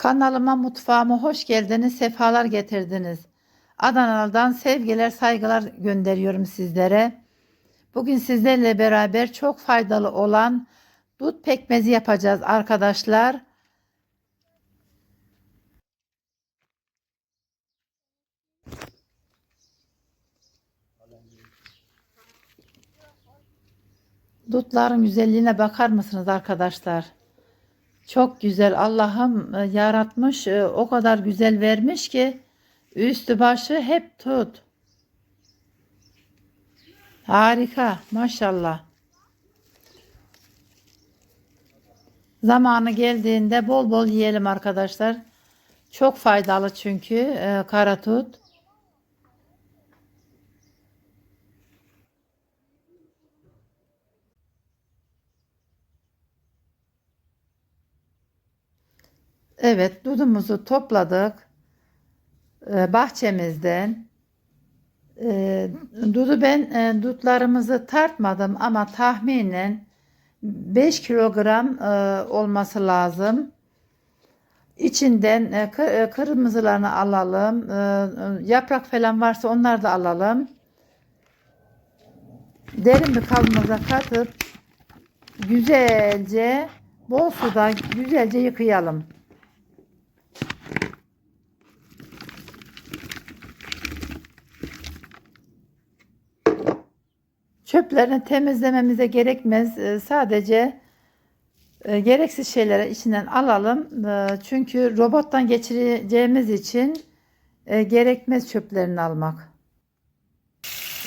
Kanalıma, mutfağıma hoş geldiniz, sefalar getirdiniz. Adana'dan sevgiler, saygılar gönderiyorum sizlere. Bugün sizlerle beraber çok faydalı olan dut pekmezi yapacağız arkadaşlar. Dutların güzelliğine bakar mısınız arkadaşlar? Çok güzel. Allah'ım e, yaratmış, e, o kadar güzel vermiş ki üstü başı hep tut. Harika, maşallah. Zamanı geldiğinde bol bol yiyelim arkadaşlar. Çok faydalı çünkü e, kara tut. Evet, dudumuzu topladık e, bahçemizden. E, dudu ben e, dutlarımızı tartmadım ama tahminen 5 kilogram e, olması lazım. İçinden e, kı- kırmızılarını alalım. Yaprak falan varsa onları da alalım. Derin bir kabımıza katıp güzelce bol suda güzelce yıkayalım. Çöplerini temizlememize gerekmez. Ee, Sadece e, gereksiz şeyleri içinden alalım. Ee, Çünkü robottan geçireceğimiz için e, gerekmez çöplerini almak.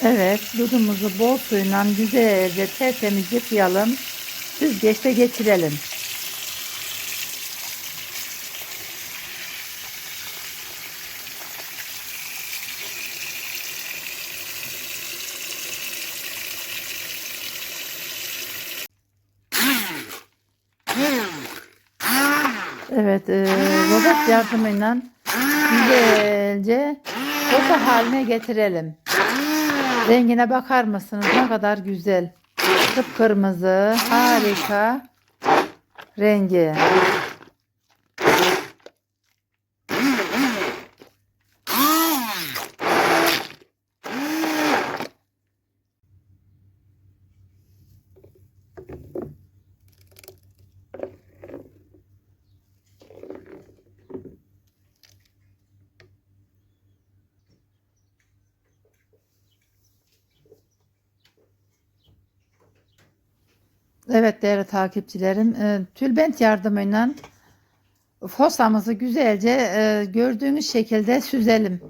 Evet, dudumuzu bol suyla güzelce tertemiz yıkayalım. Süzgeçte geçirelim. Evet, e, robot yardımıyla güzelce toka haline getirelim. Rengine bakar mısınız? Ne kadar güzel. Kıpkırmızı, harika rengi. Evet değerli takipçilerim, e, tülbent yardımıyla fosamızı güzelce e, gördüğünüz şekilde süzelim.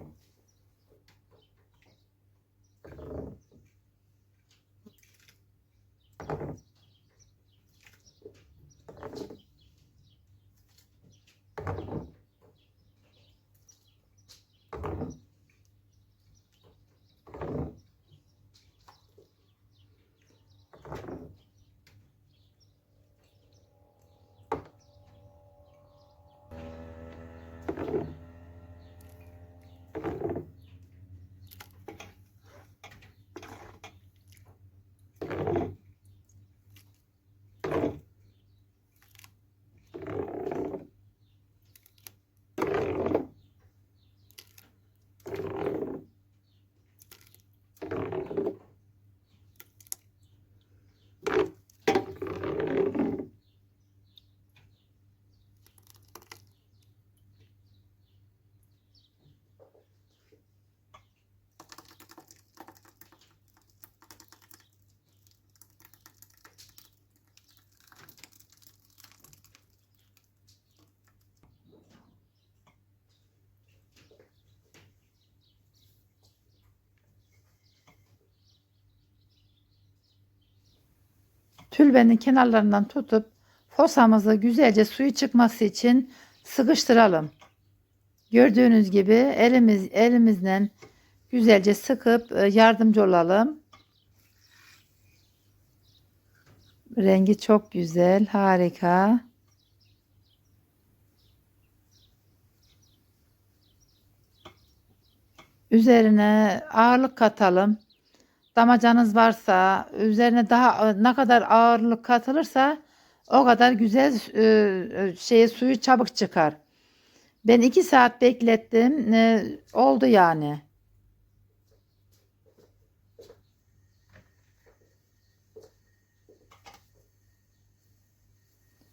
Tülbenin kenarlarından tutup fosamızı güzelce suyu çıkması için sıkıştıralım. Gördüğünüz gibi elimiz elimizle güzelce sıkıp e, yardımcı olalım. Rengi çok güzel, harika. Üzerine ağırlık katalım. Damacanız varsa üzerine daha ne kadar ağırlık katılırsa o kadar güzel e, şeye suyu çabuk çıkar. Ben iki saat beklettim. Ee, oldu yani.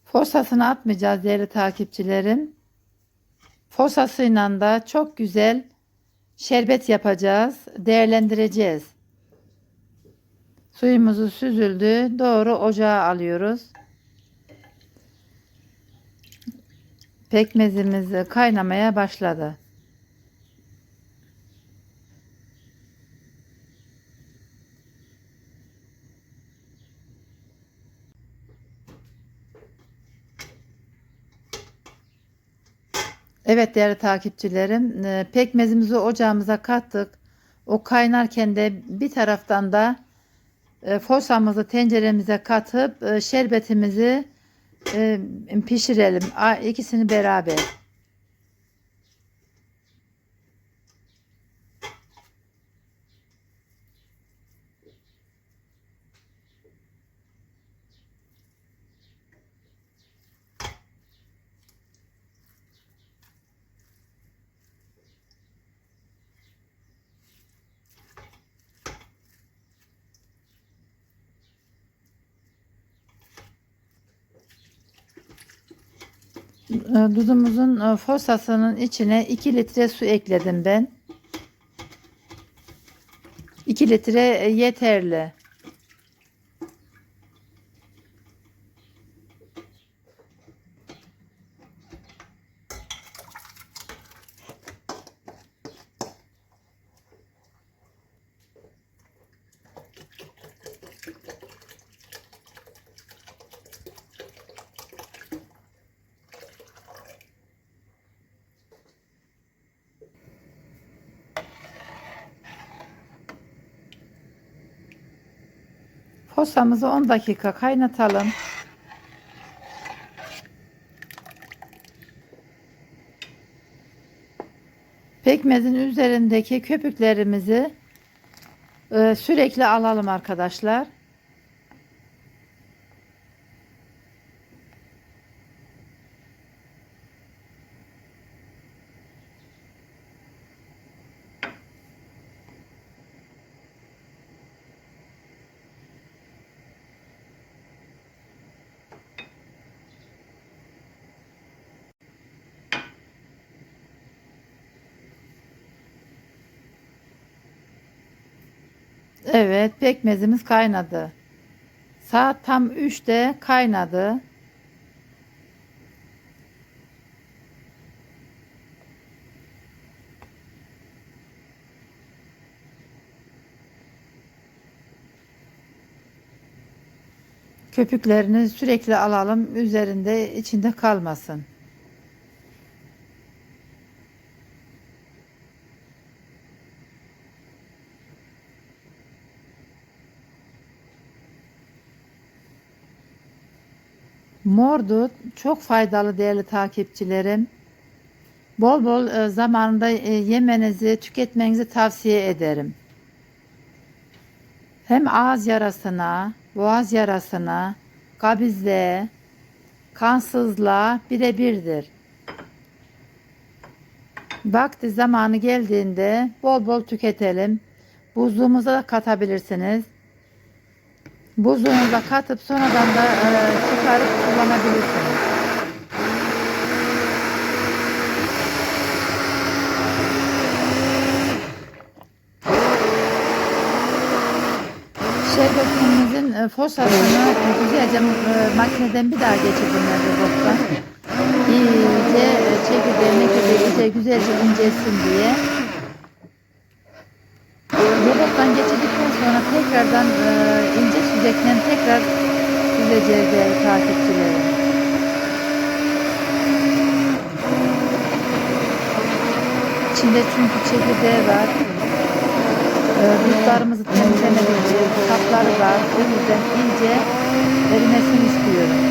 Fosasını atmayacağız değerli takipçilerim. Fosasıyla da çok güzel şerbet yapacağız. Değerlendireceğiz. Suyumuzu süzüldü. Doğru ocağa alıyoruz. Pekmezimiz kaynamaya başladı. Evet değerli takipçilerim, e, pekmezimizi ocağımıza kattık. O kaynarken de bir taraftan da e, fosamızı tenceremize katıp e, şerbetimizi e, pişirelim. İkisini beraber. Dudumuzun e, fosasının içine 2 litre su ekledim ben. 2 litre e, yeterli. Posamızı 10 dakika kaynatalım. Pekmezin üzerindeki köpüklerimizi e, sürekli alalım arkadaşlar. Evet, pekmezimiz kaynadı. Saat tam 3'te kaynadı. Köpüklerini sürekli alalım, üzerinde içinde kalmasın. Mordu çok faydalı değerli takipçilerim. Bol bol e, zamanında e, yemenizi, tüketmenizi tavsiye ederim. Hem ağız yarasına, boğaz yarasına, kabizliğe, kansızlığa birebirdir. Vakti zamanı geldiğinde bol bol tüketelim. Buzluğumuza da katabilirsiniz. Buzluğunuza katıp sonradan da e, çıkarıp kullanabilirsiniz. Şerbetimizin e, fosasını güzelce e, makineden bir daha geçirdim robottan. İyice e, çekirdeğine iyice güzelce incelsin diye. Robottan geçirdikten sonra tekrardan e, ince süzekten tekrar süzeceğiz değerli takipçilerim. İçinde çünkü çekirdeği var. E, dutlarımızı temizlemek için kapları var. O yüzden iyice erimesini istiyorum.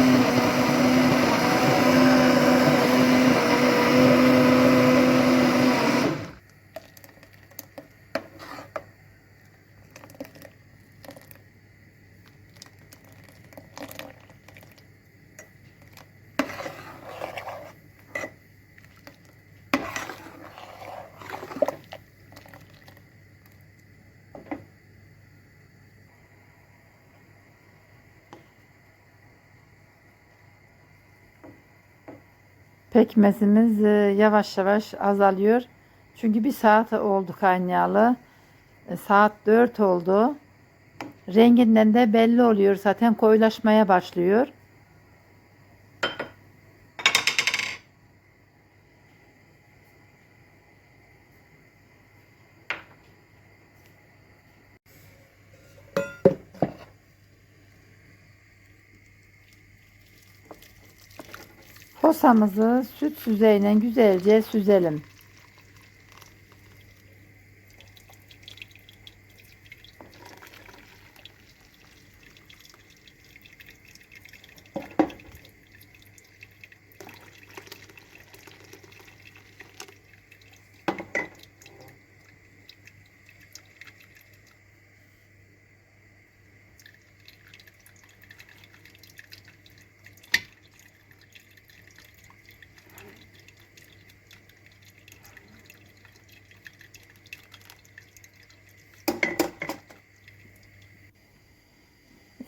Pekmezimiz e, yavaş yavaş azalıyor. Çünkü bir saat oldu kaynayalı. E, Saat 4 oldu. Renginden de belli oluyor. Zaten koyulaşmaya başlıyor. Posamızı süt süzeyle güzelce süzelim.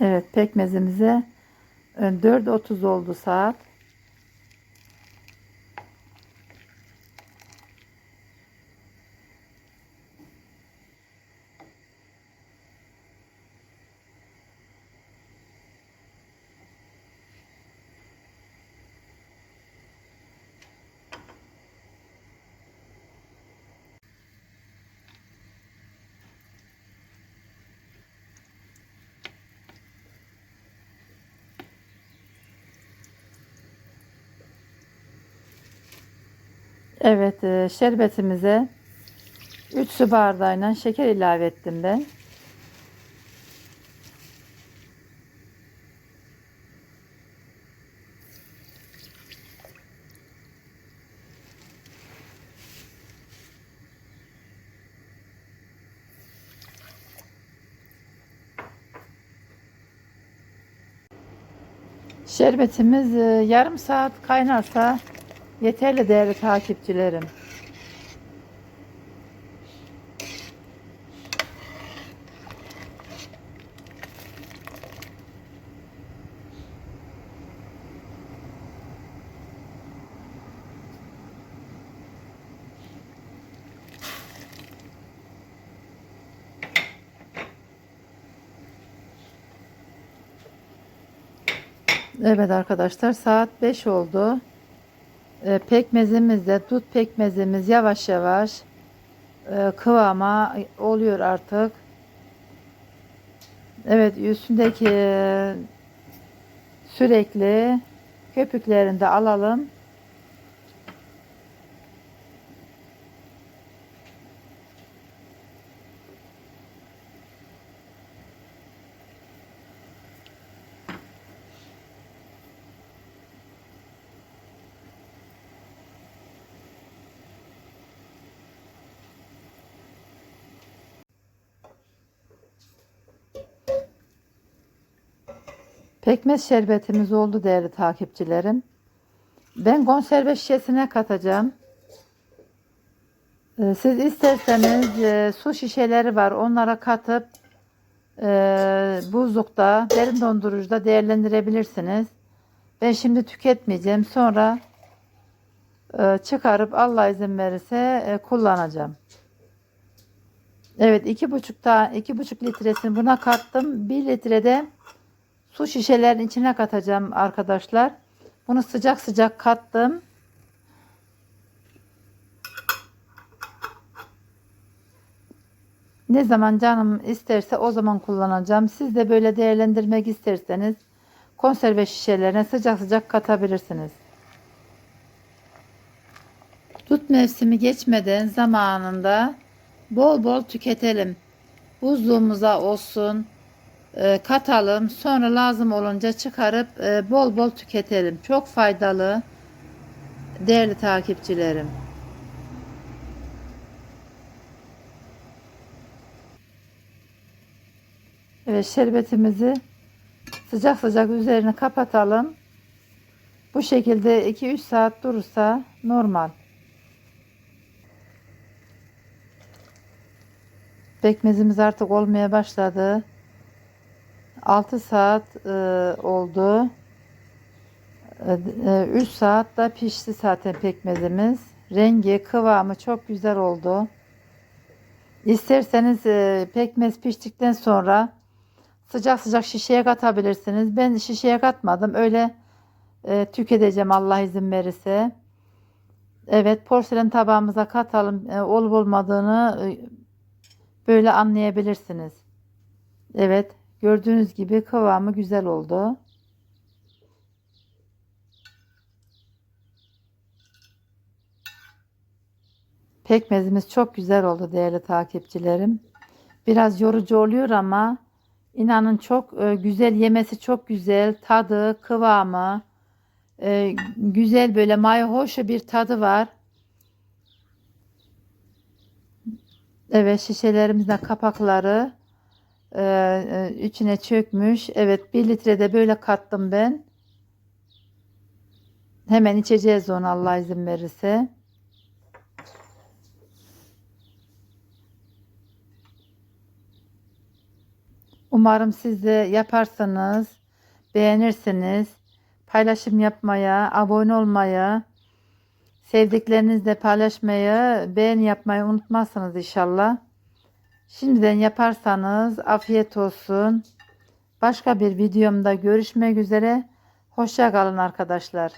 Evet pekmezimize e, 4.30 oldu saat. Evet e, şerbetimize 3 su bardağıyla şeker ilave ettim ben. Şerbetimiz e, yarım saat kaynarsa yeterli değerli takipçilerim. Evet arkadaşlar saat 5 oldu. E, pekmezimiz de dut pekmezimiz yavaş yavaş e, kıvama oluyor artık. Evet üstündeki sürekli köpüklerini de alalım. Pekmez şerbetimiz oldu değerli takipçilerim. Ben konserve şişesine katacağım. Ee, Siz isterseniz e, su şişeleri var. Onlara katıp e, buzlukta, derin dondurucuda değerlendirebilirsiniz. Ben şimdi tüketmeyeceğim. Sonra e, çıkarıp Allah izin verirse e, kullanacağım. Evet iki buçuk ta iki buçuk litresini buna kattım. Bir litrede su şişelerin içine katacağım arkadaşlar. Bunu sıcak sıcak kattım. Ne zaman canım isterse o zaman kullanacağım. Siz de böyle değerlendirmek isterseniz konserve şişelerine sıcak sıcak katabilirsiniz. Tut mevsimi geçmeden zamanında bol bol tüketelim. Buzluğumuza olsun, katalım. Sonra lazım olunca çıkarıp e, bol bol tüketelim. Çok faydalı değerli takipçilerim. Evet şerbetimizi sıcak sıcak üzerine kapatalım. Bu şekilde 2-3 saat durursa normal. Pekmezimiz artık olmaya başladı. 6 saat e, oldu. 3 saat da pişti zaten pekmezimiz. Rengi, kıvamı çok güzel oldu. İsterseniz e, pekmez piştikten sonra sıcak sıcak şişeye katabilirsiniz. Ben şişeye katmadım. Öyle e, tüketeceğim Allah izin verirse. Evet porselen tabağımıza katalım. E, olup olmadığını e, böyle anlayabilirsiniz. Evet gördüğünüz gibi kıvamı güzel oldu. Pekmezimiz çok güzel oldu değerli takipçilerim. Biraz yorucu oluyor ama inanın çok e, güzel yemesi çok güzel. Tadı, kıvamı e, güzel böyle mayhoş bir tadı var. Evet şişelerimizde kapakları e, e, içine çökmüş. Evet bir litrede böyle kattım ben. Hemen içeceğiz onu Allah izin verirse. Umarım siz de yaparsanız beğenirsiniz. Paylaşım yapmaya, abone olmaya, sevdiklerinizle paylaşmayı, beğen yapmayı unutmazsınız inşallah. Şimdiden yaparsanız afiyet olsun. Başka bir videomda görüşmek üzere. Hoşça kalın arkadaşlar.